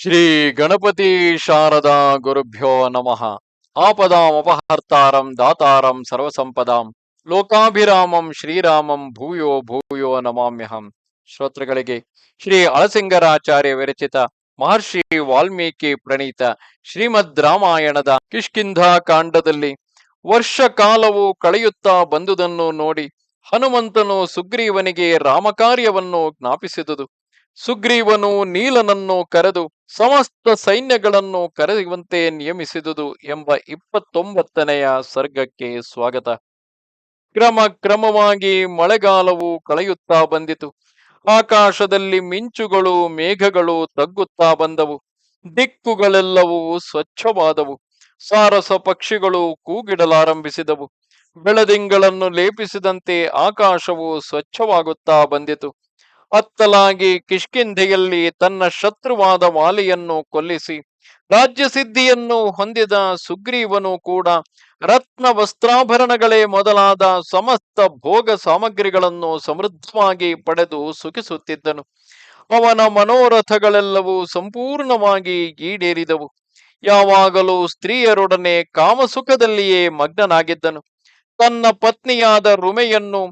ಶ್ರೀ ಗಣಪತಿ ಶಾರದಾ ಗುರುಭ್ಯೋ ನಮಃ. ಆಪದಾಂ ಅಪಹರ್ತಾರಂ ದಾತಾರಂ ಸರ್ವಸಂಪದಾಂ ಲೋಕಾಭಿರಾಮಂ ಶ್ರೀರಾಮಂ ಭೂಯೋ ಭೂಯೋ ನಮಾಮ್ಯಹಂ. ಶ್ರೋತೃಗಳಿಗೆ ಶ್ರೀ ಅಳಸಿಂಗರಾಚಾರ್ಯ ವಿರಚಿತ ಮಹರ್ಷಿ ವಾಲ್ಮೀಕಿ ಪ್ರಣೀತ ಶ್ರೀಮದ್ ರಾಮಾಯಣದ ಕಿಷ್ಕಿಂಧ ಕಾಂಡದಲ್ಲಿ ವರ್ಷ ಕಾಲವು ಕಳೆಯುತ್ತಾ ಬಂದುದನ್ನು ನೋಡಿ ಹನುಮಂತನು ಸುಗ್ರೀವನಿಗೆ ರಾಮಕಾರ್ಯವನ್ನು ಜ್ಞಾಪಿಸಿದುದು. ಸುಗ್ರೀವನು ನೀಲನನ್ನು ಕರೆದು ಸಮಸ್ತ ಸೈನ್ಯಗಳನ್ನು ಕರೆಯುವಂತೆ ನಿಯಮಿಸಿದುದು ಎಂಬ ಇಪ್ಪತ್ತೊಂಬತ್ತನೆಯ ಸರ್ಗಕ್ಕೆ ಸ್ವಾಗತ. ಕ್ರಮ ಕ್ರಮವಾಗಿ ಮಳೆಗಾಲವು ಕಳೆಯುತ್ತಾ ಬಂದಿತು. ಆಕಾಶದಲ್ಲಿ ಮಿಂಚುಗಳು, ಮೇಘಗಳು ತಗ್ಗುತ್ತಾ ಬಂದವು. ದಿಕ್ಕುಗಳೆಲ್ಲವೂ ಸ್ವಚ್ಛವಾದವು. ಸಾರಸ ಪಕ್ಷಿಗಳು ಕೂಗಿಡಲಾರಂಭಿಸಿದವು. ಬೆಳದಿಂಗಳನ್ನು ಲೇಪಿಸಿದಂತೆ ಆಕಾಶವು ಸ್ವಚ್ಛವಾಗುತ್ತಾ ಬಂದಿತು. ಅತ್ತಲಾಗಿ ಕಿಷ್ಕಿಂಧೆಯಲ್ಲಿ ತನ್ನ ಶತ್ರುವಾದ ವಾಲಿಯನ್ನು ಕೊಲ್ಲಿಸಿ, ರಾಜ್ಯ ಸಿದ್ಧಿಯನ್ನು ಹೊಂದಿದ ಸುಗ್ರೀವನು ಕೂಡ ರತ್ನ ವಸ್ತ್ರಾಭರಣಗಳೇ ಮೊದಲಾದ ಸಮಸ್ತ ಭೋಗ ಸಾಮಗ್ರಿಗಳನ್ನು ಸಮೃದ್ಧವಾಗಿ ಪಡೆದು ಸುಖಿಸುತ್ತಿದ್ದನು. ಅವನ ಮನೋರಥಗಳೆಲ್ಲವೂ ಸಂಪೂರ್ಣವಾಗಿ ಈಡೇರಿದವು. ಯಾವಾಗಲೂ ಸ್ತ್ರೀಯರೊಡನೆ ಕಾಮಸುಖದಲ್ಲಿಯೇ ಮಗ್ನನಾಗಿದ್ದನು. ತನ್ನ ಪತ್ನಿಯಾದ ರುಮೆಯನ್ನು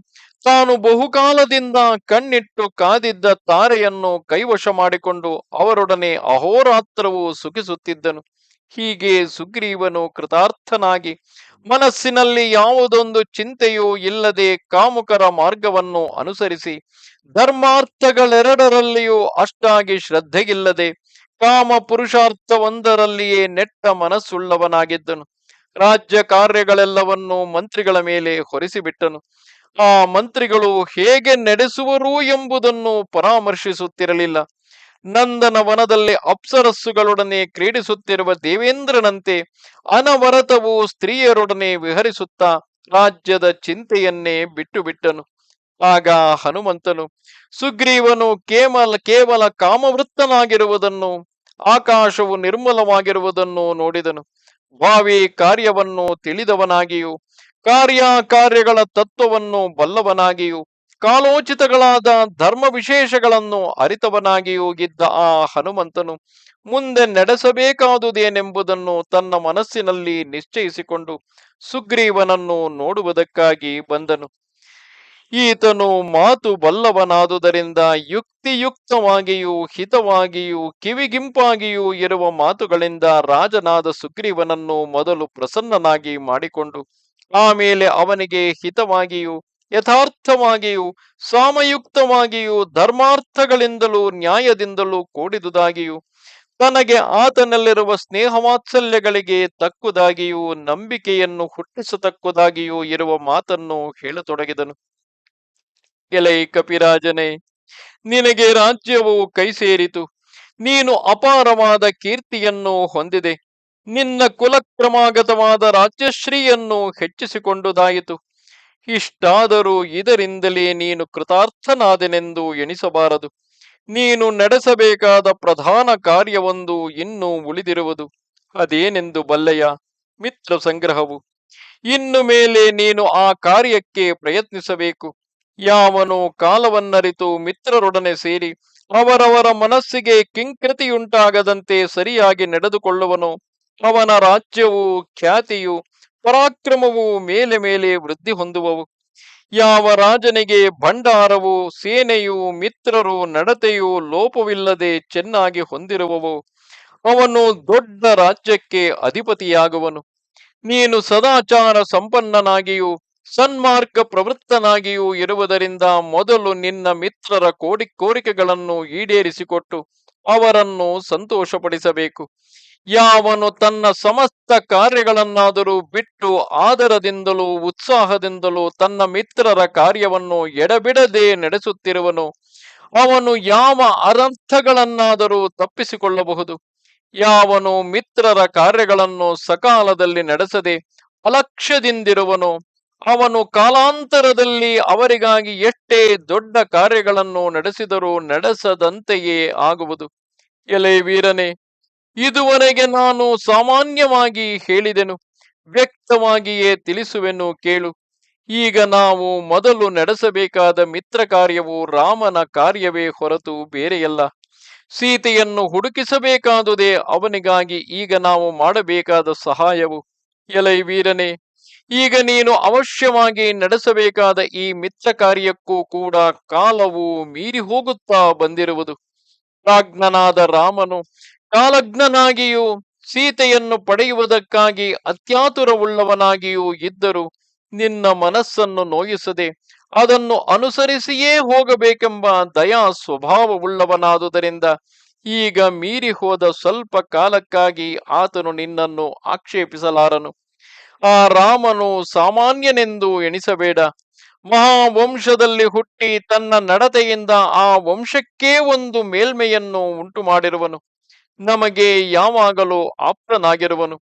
ತಾನು ಬಹುಕಾಲದಿಂದ ಕಣ್ಣಿಟ್ಟು ಕಾದಿದ್ದ ತಾರೆಯನ್ನು ಕೈವಶ ಮಾಡಿಕೊಂಡು ಅವರೊಡನೆ ಅಹೋರಾತ್ರವು ಸುಖಿಸುತ್ತಿದ್ದನು. ಹೀಗೆ ಸುಗ್ರೀವನು ಕೃತಾರ್ಥನಾಗಿ, ಮನಸ್ಸಿನಲ್ಲಿ ಯಾವುದೊಂದು ಚಿಂತೆಯೂ ಇಲ್ಲದೆ ಕಾಮುಕರ ಮಾರ್ಗವನ್ನು ಅನುಸರಿಸಿ, ಧರ್ಮಾರ್ಥಗಳೆರಡರಲ್ಲಿಯೂ ಅಷ್ಟಾಗಿ ಶ್ರದ್ಧೆಗಿಲ್ಲದೆ ಕಾಮ ಪುರುಷಾರ್ಥವೊಂದರಲ್ಲಿಯೇ ನೆಟ್ಟ ಮನಸ್ಸುಳ್ಳವನಾಗಿದ್ದನು. ರಾಜ್ಯ ಕಾರ್ಯಗಳೆಲ್ಲವನ್ನೂ ಮಂತ್ರಿಗಳ ಮೇಲೆ ಹೊರಿಸಿಬಿಟ್ಟನು. ಆ ಮಂತ್ರಿಗಳು ಹೇಗೆ ನಡೆಸುವರು ಎಂಬುದನ್ನು ಪರಾಮರ್ಶಿಸುತ್ತಿರಲಿಲ್ಲ. ನಂದನ ವನದಲ್ಲಿ ಅಪ್ಸರಸ್ಸುಗಳೊಡನೆ ಕ್ರೀಡಿಸುತ್ತಿರುವ ದೇವೇಂದ್ರನಂತೆ ಅನವರತವು ಸ್ತ್ರೀಯರೊಡನೆ ವಿಹರಿಸುತ್ತಾ ರಾಜ್ಯದ ಚಿಂತೆಯನ್ನೇ ಬಿಟ್ಟು ಬಿಟ್ಟನು ಆಗ ಹನುಮಂತನು, ಸುಗ್ರೀವನು ಕೇವಲ ಕೇವಲ ಕಾಮವೃತ್ತನಾಗಿರುವುದನ್ನು, ಆಕಾಶವು ನಿರ್ಮಲವಾಗಿರುವುದನ್ನು ನೋಡಿದನು. ಭಾವಿ ಕಾರ್ಯವನ್ನು ತಿಳಿದವನಾಗಿಯೂ ಕಾರ್ಯ ಕಾರ್ಯಗಳ ತತ್ವವನ್ನು ಬಲ್ಲವನಾಗಿಯೂ, ಕಾಲೋಚಿತಗಳಾದ ಧರ್ಮ ವಿಶೇಷಗಳನ್ನು ಅರಿತವನಾಗಿಯೂ ಇದ್ದ ಆ ಹನುಮಂತನು ಮುಂದೆ ನಡೆಸಬೇಕಾದುದೇನೆಂಬುದನ್ನು ತನ್ನ ಮನಸ್ಸಿನಲ್ಲಿ ನಿಶ್ಚಯಿಸಿಕೊಂಡು ಸುಗ್ರೀವನನ್ನು ನೋಡುವುದಕ್ಕಾಗಿ ಬಂದನು. ಈತನು ಮಾತು ಬಲ್ಲವನಾದುದರಿಂದ ಯುಕ್ತಿಯುಕ್ತವಾಗಿಯೂ, ಹಿತವಾಗಿಯೂ, ಕಿವಿಗಿಂಪಾಗಿಯೂ ಇರುವ ಮಾತುಗಳಿಂದ ರಾಜನಾದ ಸುಗ್ರೀವನನ್ನು ಮೊದಲು ಪ್ರಸನ್ನನಾಗಿ ಮಾಡಿಕೊಂಡು ಆಮೇಲೆ ಅವನಿಗೆ ಹಿತವಾಗಿಯೂ, ಯಥಾರ್ಥವಾಗಿಯೂ, ಸಾಮಯುಕ್ತವಾಗಿಯೂ, ಧರ್ಮಾರ್ಥಗಳಿಂದಲೂ, ನ್ಯಾಯದಿಂದಲೂ ಕೂಡಿದುದಾಗಿಯೂ, ತನಗೆ ಆತನಲ್ಲಿರುವ ಸ್ನೇಹವಾತ್ಸಲ್ಯಗಳಿಗೆ ತಕ್ಕುದಾಗಿಯೂ, ನಂಬಿಕೆಯನ್ನು ಹುಟ್ಟಿಸತಕ್ಕುದಾಗಿಯೂ ಇರುವ ಮಾತನ್ನು ಹೇಳತೊಡಗಿದನು. ಎಲೈ ಕಪಿರಾಜನೇ, ನಿನಗೆ ರಾಜ್ಯವು ಕೈ ಸೇರಿತು ನೀನು ಅಪಾರವಾದ ಕೀರ್ತಿಯನ್ನು ಹೊಂದಿದೆ. ನಿನ್ನ ಕುಲಕ್ರಮಾಗತವಾದ ರಾಜ್ಯಶ್ರೀಯನ್ನು ಹೆಚ್ಚಿಸಿಕೊಂಡುದಾಯಿತು. ಇಷ್ಟಾದರೂ ಇದರಿಂದಲೇ ನೀನು ಕೃತಾರ್ಥನಾದೆನೆಂದು ಎಣಿಸಬಾರದು. ನೀನು ನಡೆಸಬೇಕಾದ ಪ್ರಧಾನ ಕಾರ್ಯವೊಂದು ಇನ್ನೂ ಉಳಿದಿರುವುದು. ಅದೇನೆಂದು ಬಲ್ಲಯ್ಯ ಮಿತ್ರ ಸಂಗ್ರಹವು. ಇನ್ನು ಮೇಲೆ ನೀನು ಆ ಕಾರ್ಯಕ್ಕೆ ಪ್ರಯತ್ನಿಸಬೇಕು. ಯಾವನು ಕಾಲವನ್ನರಿತು ಮಿತ್ರರೊಡನೆ ಸೇರಿ ಅವರವರ ಮನಸ್ಸಿಗೆ ಕಿಂಕೃತಿಯುಂಟಾಗದಂತೆ ಸರಿಯಾಗಿ ನಡೆದುಕೊಳ್ಳುವನು ಅವನ ರಾಜ್ಯವು ಖ್ಯಾತಿಯು ಪರಾಕ್ರಮವು ಮೇಲೆ ಮೇಲೆ ವೃದ್ಧಿ ಹೊಂದುವವು. ಯಾವ ರಾಜನಿಗೆ ಭಂಡಾರವು, ಸೇನೆಯು, ಮಿತ್ರರು, ನಡತೆಯು ಲೋಪವಿಲ್ಲದೆ ಚೆನ್ನಾಗಿ ಹೊಂದಿರುವವು, ಅವನು ದೊಡ್ಡ ರಾಜ್ಯಕ್ಕೆ ಅಧಿಪತಿಯಾಗುವನು. ನೀನು ಸದಾಚಾರ ಸಂಪನ್ನನಾಗಿಯೂ, ಸನ್ಮಾರ್ಗ ಪ್ರವೃತ್ತನಾಗಿಯೂ ಇರುವುದರಿಂದ ಮೊದಲು ನಿನ್ನ ಮಿತ್ರರ ಕೋಡಿ ಕೋರಿಕೆಗಳನ್ನು ಈಡೇರಿಸಿಕೊಟ್ಟು ಅವರನ್ನು ಸಂತೋಷಪಡಿಸಬೇಕು. ಯಾವನು ತನ್ನ ಸಮಸ್ತ ಕಾರ್ಯಗಳನ್ನಾದರೂ ಬಿಟ್ಟು ಆದರದಿಂದಲೂ ಉತ್ಸಾಹದಿಂದಲೂ ತನ್ನ ಮಿತ್ರರ ಕಾರ್ಯವನ್ನು ಎಡಬಿಡದೆ ನಡೆಸುತ್ತಿರುವನು. ಅವನು ಯಾವ ಅರಂಥಗಳನ್ನಾದರೂ ತಪ್ಪಿಸಿಕೊಳ್ಳಬಹುದು. ಯಾವನು ಮಿತ್ರರ ಕಾರ್ಯಗಳನ್ನು ಸಕಾಲದಲ್ಲಿ ನಡೆಸದೆ ಅಲಕ್ಷ್ಯದಿಂದಿರುವನು. ಅವನು ಕಾಲಾಂತರದಲ್ಲಿ ಅವರಿಗಾಗಿ ಎಷ್ಟೇ ದೊಡ್ಡ ಕಾರ್ಯಗಳನ್ನು ನಡೆಸಿದರೂ ನಡೆಸದಂತೆಯೇ ಆಗುವುದು. ಎಲೆ ವೀರನೇ ಇದುವರೆಗೆ ನಾನು ಸಾಮಾನ್ಯವಾಗಿ ಹೇಳಿದೆನು, ವ್ಯಕ್ತವಾಗಿಯೇ ತಿಳಿಸುವೆನು ಕೇಳು. ಈಗ ನಾವು ಮೊದಲು ನಡೆಸಬೇಕಾದ ಮಿತ್ರ ಕಾರ್ಯವು ರಾಮನ ಕಾರ್ಯವೇ ಹೊರತು ಬೇರೆಯಲ್ಲ. ಸೀತೆಯನ್ನು ಹುಡುಕಿಸಬೇಕಾದುದೇ ಅವನಿಗಾಗಿ ಈಗ ನಾವು ಮಾಡಬೇಕಾದ ಸಹಾಯವು. ಎಲೈ ವೀರನೇ, ಈಗ ನೀನು ಅವಶ್ಯವಾಗಿ ನಡೆಸಬೇಕಾದ ಈ ಮಿತ್ರ ಕಾರ್ಯಕ್ಕೂ ಕೂಡ ಕಾಲವು ಮೀರಿ ಹೋಗುತ್ತಾ ಬಂದಿರುವುದು. ಪ್ರಾಜ್ಞನಾದ ರಾಮನು ಕಾಲಜ್ಞನಾಗಿಯೂ ಸೀತೆಯನ್ನು ಪಡೆಯುವುದಕ್ಕಾಗಿ ಅತ್ಯಾತುರವುಳ್ಳವನಾಗಿಯೂ ಇದ್ದರೂ ನಿನ್ನ ಮನಸ್ಸನ್ನು ನೋಯಿಸದೆ ಅದನ್ನು ಅನುಸರಿಸಿಯೇ ಹೋಗಬೇಕೆಂಬ ದಯಾ ಸ್ವಭಾವವುಳ್ಳವನಾದುದರಿಂದ ಈಗ ಮೀರಿ ಹೋದ ಸ್ವಲ್ಪ ಕಾಲಕ್ಕಾಗಿ ಆತನು ನಿನ್ನನ್ನು ಆಕ್ಷೇಪಿಸಲಾರನು. ಆ ರಾಮನು ಸಾಮಾನ್ಯನೆಂದು ಎಣಿಸಬೇಡ. ಮಹಾವಂಶದಲ್ಲಿ ಹುಟ್ಟಿ ತನ್ನ ನಡತೆಯಿಂದ ಆ ವಂಶಕ್ಕೇ ಒಂದು ಮೇಲ್ಮೆಯನ್ನು ಉಂಟು ಮಾಡಿರುವನು ನಮಗೆ ಯಾವಾಗಲೂ ಆಪ್ತನಾಗಿರುವನು.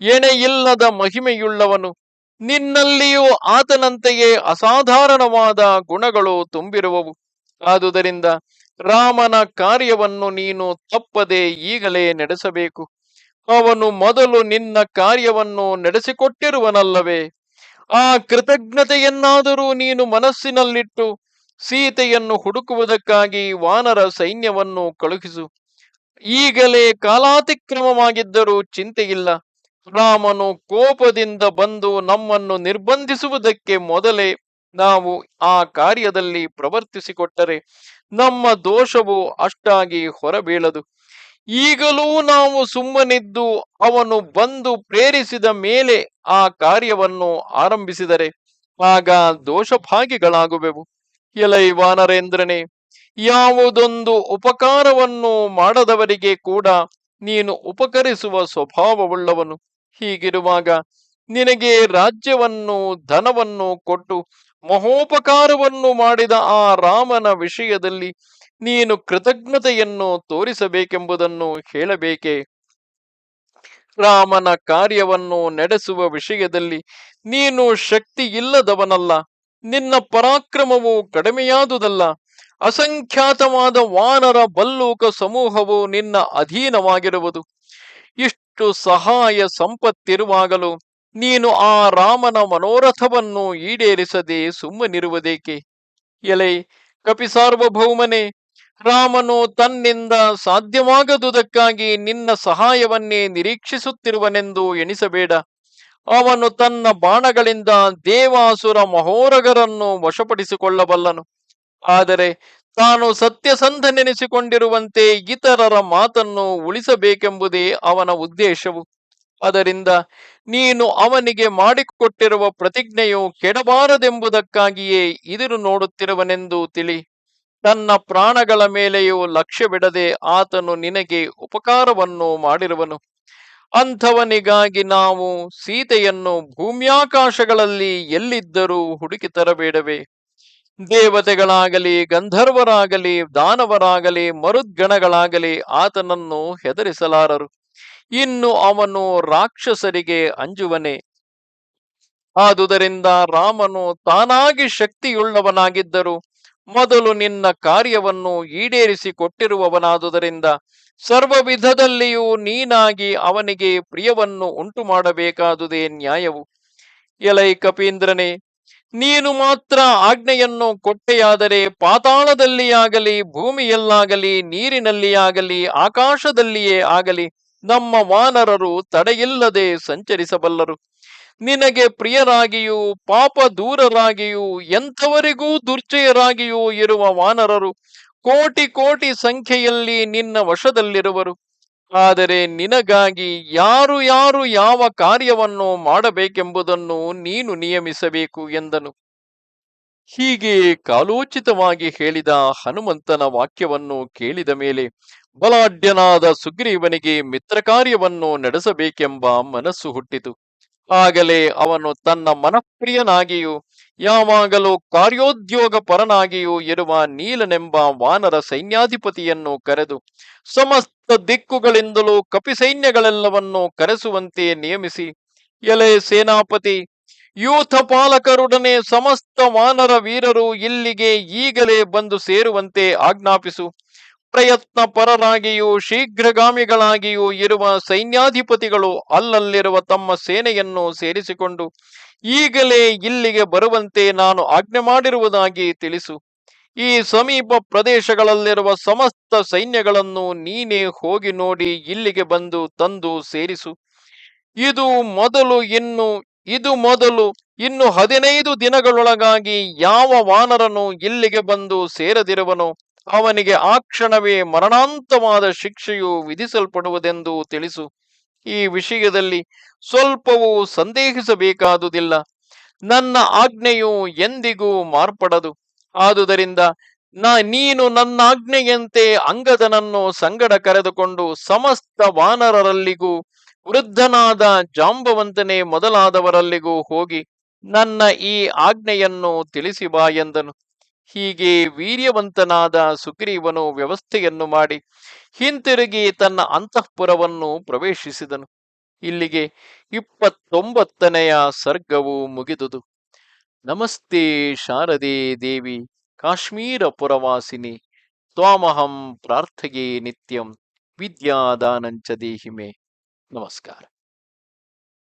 ಎಣೆಯಿಲ್ಲದ ಮಹಿಮೆಯುಳ್ಳವನು. ನಿನ್ನಲ್ಲಿಯೂ ಆತನಂತೆಯೇ ಅಸಾಧಾರಣವಾದ ಗುಣಗಳು ತುಂಬಿರುವವು. ಆದುದರಿಂದ ರಾಮನ ಕಾರ್ಯವನ್ನು ನೀನು ತಪ್ಪದೆ ಈಗಲೇ ನಡೆಸಬೇಕು. ಅವನು ಮೊದಲು ನಿನ್ನ ಕಾರ್ಯವನ್ನು ನಡೆಸಿಕೊಟ್ಟಿರುವನಲ್ಲವೇ? ಆ ಕೃತಜ್ಞತೆಯನ್ನಾದರೂ ನೀನು ಮನಸ್ಸಿನಲ್ಲಿಟ್ಟು, ಸೀತೆಯನ್ನು ಹುಡುಕುವುದಕ್ಕಾಗಿ ವಾನರ ಸೈನ್ಯವನ್ನು ಕಳುಹಿಸು. ಈಗಲೇ ಕಾಲಾತಿಕ್ರಮವಾಗಿದ್ದರೂ ಚಿಂತೆಯಿಲ್ಲ. ರಾಮನು ಕೋಪದಿಂದ ಬಂದು ನಮ್ಮನ್ನು ನಿರ್ಬಂಧಿಸುವುದಕ್ಕೆ ಮೊದಲೇ ನಾವು ಆ ಕಾರ್ಯದಲ್ಲಿ ಪ್ರವರ್ತಿಸಿಕೊಟ್ಟರೆ ನಮ್ಮ ದೋಷವು ಅಷ್ಟಾಗಿ ಹೊರಬೀಳದು. ಈಗಲೂ ನಾವು ಸುಮ್ಮನಿದ್ದು ಅವನು ಬಂದು ಪ್ರೇರಿಸಿದ ಮೇಲೆ ಆ ಕಾರ್ಯವನ್ನು ಆರಂಭಿಸಿದರೆ ಆಗ ದೋಷಭಾಗಿಗಳಾಗುವೆವು. ಎಲೈ ವಾನರೇಂದ್ರನೇ ಯಾವುದೊಂದು ಉಪಕಾರವನ್ನು ಮಾಡದವರಿಗೆ ಕೂಡ ನೀನು ಉಪಕರಿಸುವ ಸ್ವಭಾವವುಳ್ಳವನು. ಹೀಗಿರುವಾಗ ನಿನಗೆ ರಾಜ್ಯವನ್ನು, ಧನವನ್ನು ಕೊಟ್ಟು ಮಹೋಪಕಾರವನ್ನು ಮಾಡಿದ ಆ ರಾಮನ ವಿಷಯದಲ್ಲಿ ನೀನು ಕೃತಜ್ಞತೆಯನ್ನು ತೋರಿಸಬೇಕೆಂಬುದನ್ನು ಹೇಳಬೇಕೆ? ರಾಮನ ಕಾರ್ಯವನ್ನು ನಡೆಸುವ ವಿಷಯದಲ್ಲಿ ನೀನು ಶಕ್ತಿ ಇಲ್ಲದವನಲ್ಲ ನಿನ್ನ ಪರಾಕ್ರಮವು ಕಡಿಮೆಯಾದುದಲ್ಲ. ಅಸಂಖ್ಯಾತವಾದ ವಾನರ ಬಲ್ಲೂಕ ಸಮೂಹವು ನಿನ್ನ ಅಧೀನವಾಗಿರುವುದು. ಇಷ್ಟು ಸಹಾಯ ಸಂಪತ್ತಿರುವಾಗಲೂ ನೀನು ಆ ರಾಮನ ಮನೋರಥವನ್ನು ಈಡೇರಿಸದೆ ಸುಮ್ಮನಿರುವುದೇಕೆ? ಎಲೆ ಕಪಿಸಾರ್ವಭೌಮನೆ ರಾಮನು ತನ್ನಿಂದ ಸಾಧ್ಯವಾಗದುದಕ್ಕಾಗಿ ನಿನ್ನ ಸಹಾಯವನ್ನೇ ನಿರೀಕ್ಷಿಸುತ್ತಿರುವನೆಂದು ಎಣಿಸಬೇಡ. ಅವನು ತನ್ನ ಬಾಣಗಳಿಂದ ದೇವಾಸುರ ಮಹೋರಗರನ್ನು ವಶಪಡಿಸಿಕೊಳ್ಳಬಲ್ಲನು. ಆದರೆ ತಾನು ಸತ್ಯಸಂಧನೆನಿಸಿಕೊಂಡಿರುವಂತೆ ಇತರರ ಮಾತನ್ನು ಉಳಿಸಬೇಕೆಂಬುದೇ ಅವನ ಉದ್ದೇಶವು. ಅದರಿಂದ ನೀನು ಅವನಿಗೆ ಮಾಡಿಕೊಟ್ಟಿರುವ ಪ್ರತಿಜ್ಞೆಯು ಕೆಡಬಾರದೆಂಬುದಕ್ಕಾಗಿಯೇ ಇದಿರು ನೋಡುತ್ತಿರುವನೆಂದು ತಿಳಿ. ತನ್ನ ಪ್ರಾಣಗಳ ಮೇಲೆಯೂ ಲಕ್ಷ್ಯವಿಡದೆ ಆತನು ನಿನಗೆ ಉಪಕಾರವನ್ನು ಮಾಡಿರುವನು. ಅಂಥವನಿಗಾಗಿ ನಾವು ಸೀತೆಯನ್ನು ಭೂಮ್ಯಾಕಾಶಗಳಲ್ಲಿ ಎಲ್ಲಿದ್ದರೂ ಹುಡುಕಿ ತರಬೇಡವೇ. ದೇವತೆಗಳಾಗಲಿ, ಗಂಧರ್ವರಾಗಲಿ, ದಾನವರಾಗಲಿ, ಮರುದ್ಗಣಗಳಾಗಲಿ ಆತನನ್ನು ಹೆದರಿಸಲಾರರು. ಇನ್ನು ಅವನು ರಾಕ್ಷಸರಿಗೆ ಅಂಜುವನೆ. ಆದುದರಿಂದ ರಾಮನು ತಾನಾಗಿ ಶಕ್ತಿಯುಳ್ಳವನಾಗಿದ್ದರು. ಮೊದಲು ನಿನ್ನ ಕಾರ್ಯವನ್ನು ಈಡೇರಿಸಿ ಕೊಟ್ಟಿರುವವನಾದುದರಿಂದ ಸರ್ವ ವಿಧದಲ್ಲಿಯೂ ನೀನಾಗಿ ಅವನಿಗೆ ಪ್ರಿಯವನ್ನು ಉಂಟು ಮಾಡಬೇಕಾದುದೇ ನ್ಯಾಯವು. ಎಲೈ ಕಪೀಂದ್ರನೇ ನೀನು ಮಾತ್ರ ಆಜ್ಞೆಯನ್ನು ಕೊಟ್ಟೆಯಾದರೆ ಪಾತಾಳದಲ್ಲಿಯಾಗಲಿ ಭೂಮಿಯಲ್ಲಾಗಲಿ ನೀರಿನಲ್ಲಿಯಾಗಲಿ ಆಕಾಶದಲ್ಲಿಯೇ ಆಗಲಿ ನಮ್ಮ ವಾನರರು ತಡೆಯಿಲ್ಲದೆ ಸಂಚರಿಸಬಲ್ಲರು. ನಿನಗೆ ಪ್ರಿಯರಾಗಿಯೂ ಪಾಪ ದೂರರಾಗಿಯೂ ಎಂಥವರಿಗೂ ದುರ್ಜಯರಾಗಿಯೂ ಇರುವ ವಾನರರು ಕೋಟಿ ಕೋಟಿ ಸಂಖ್ಯೆಯಲ್ಲಿ ನಿನ್ನ ವಶದಲ್ಲಿರುವರು. ಆದರೆ ನಿನಗಾಗಿ ಯಾರು ಯಾರು ಯಾವ ಕಾರ್ಯವನ್ನು ಮಾಡಬೇಕೆಂಬುದನ್ನು ನೀನು ನಿಯಮಿಸಬೇಕು ಎಂದನು. ಹೀಗೆ ಕಾಲೋಚಿತವಾಗಿ ಹೇಳಿದ ಹನುಮಂತನ ವಾಕ್ಯವನ್ನು ಕೇಳಿದ ಮೇಲೆ ಬಲಾಢ್ಯನಾದ ಸುಗ್ರೀವನಿಗೆ ಮಿತ್ರ ಕಾರ್ಯವನ್ನು ನಡೆಸಬೇಕೆಂಬ ಮನಸ್ಸು ಹುಟ್ಟಿತು. ಆಗಲೇ ಅವನು ತನ್ನ ಮನಪ್ರಿಯನಾಗಿಯೂ, ಯಾವಾಗಲೂ ಕಾರ್ಯೋದ್ಯೋಗ ಪರನಾಗಿಯೂ ಇರುವ ನೀಲನೆಂಬ ವಾನರ ಸೈನ್ಯಾಧಿಪತಿಯನ್ನು ಕರೆದು, ಸಮಸ್ತ ದಿಕ್ಕುಗಳಿಂದಲೂ ಕಪಿಸೈನ್ಯಗಳೆಲ್ಲವನ್ನು ಕರೆಸುವಂತೆ ನಿಯಮಿಸಿ, ಎಲೆ ಸೇನಾಪತಿ, ಯೂಥ ಪಾಲಕರೊಡನೆ ಸಮಸ್ತ ವಾನರ ವೀರರು ಇಲ್ಲಿಗೆ ಈಗಲೇ ಬಂದು ಸೇರುವಂತೆ ಆಜ್ಞಾಪಿಸು. ಪ್ರಯತ್ನ ಪರರಾಗಿಯೂ ಶೀಘ್ರಗಾಮಿಗಳಾಗಿಯೂ ಇರುವ ಸೈನ್ಯಾಧಿಪತಿಗಳು ಅಲ್ಲಲ್ಲಿರುವ ತಮ್ಮ ಸೇನೆಯನ್ನು ಸೇರಿಸಿಕೊಂಡು ಈಗಲೇ ಇಲ್ಲಿಗೆ ಬರುವಂತೆ ನಾನು ಆಜ್ಞೆ ಮಾಡಿರುವುದಾಗಿ ತಿಳಿಸು. ಈ ಸಮೀಪ ಪ್ರದೇಶಗಳಲ್ಲಿರುವ ಸಮಸ್ತ ಸೈನ್ಯಗಳನ್ನು ನೀನೇ ಹೋಗಿ ನೋಡಿ ಇಲ್ಲಿಗೆ ಬಂದು ತಂದು ಸೇರಿಸು. ಇದು ಮೊದಲು ಇನ್ನು, ಇದು ಮೊದಲು ಇನ್ನು ಹದಿನೈದು ದಿನಗಳೊಳಗಾಗಿ ಯಾವ ವಾನರನು ಇಲ್ಲಿಗೆ ಬಂದು ಸೇರದಿರುವನೋ? ಅವನಿಗೆ ಆ ಕ್ಷಣವೇ ಮರಣಾಂತವಾದ ಶಿಕ್ಷೆಯು ವಿಧಿಸಲ್ಪಡುವುದೆಂದು ತಿಳಿಸು. ಈ ವಿಷಯದಲ್ಲಿ ಸ್ವಲ್ಪವೂ ಸಂದೇಹಿಸಬೇಕಾದುದಿಲ್ಲ. ನನ್ನ ಆಜ್ಞೆಯು ಎಂದಿಗೂ ಮಾರ್ಪಡದು. ಆದುದರಿಂದ ನಾ, ನೀನು ನನ್ನ ಆಜ್ಞೆಯಂತೆ ಅಂಗದನನ್ನು ಸಂಗಡ ಕರೆದುಕೊಂಡು ಸಮಸ್ತ ವಾನರರಲ್ಲಿಗೂ, ವೃದ್ಧನಾದ ಜಾಂಬವಂತನೇ ಮೊದಲಾದವರಲ್ಲಿಗೂ ಹೋಗಿ ನನ್ನ ಈ ಆಜ್ಞೆಯನ್ನು ತಿಳಿಸಿ ಬಾ ಎಂದನು. ಹೀಗೆ ವೀರ್ಯವಂತನಾದ ಸುಗ್ರೀವನು ವ್ಯವಸ್ಥೆಯನ್ನು ಮಾಡಿ ಹಿಂತಿರುಗಿ ತನ್ನ ಅಂತಃಪುರವನ್ನು ಪ್ರವೇಶಿಸಿದನು. ಇಲ್ಲಿಗೆ ಇಪ್ಪತ್ತೊಂಬತ್ತನೆಯ ಸರ್ಗವು ಮುಗಿದುದು. ನಮಸ್ತೆ ಶಾರದೆ ದೇವಿ, ಕಾಶ್ಮೀರ ಪುರವಾಸಿನಿ, ತ್ವಾಮಹಂ ಪ್ರಾರ್ಥಗೆ ನಿತ್ಯಂ, ವಿದ್ಯಾದಾನಂಚ ದೇಹಿಮೆ. ನಮಸ್ಕಾರ.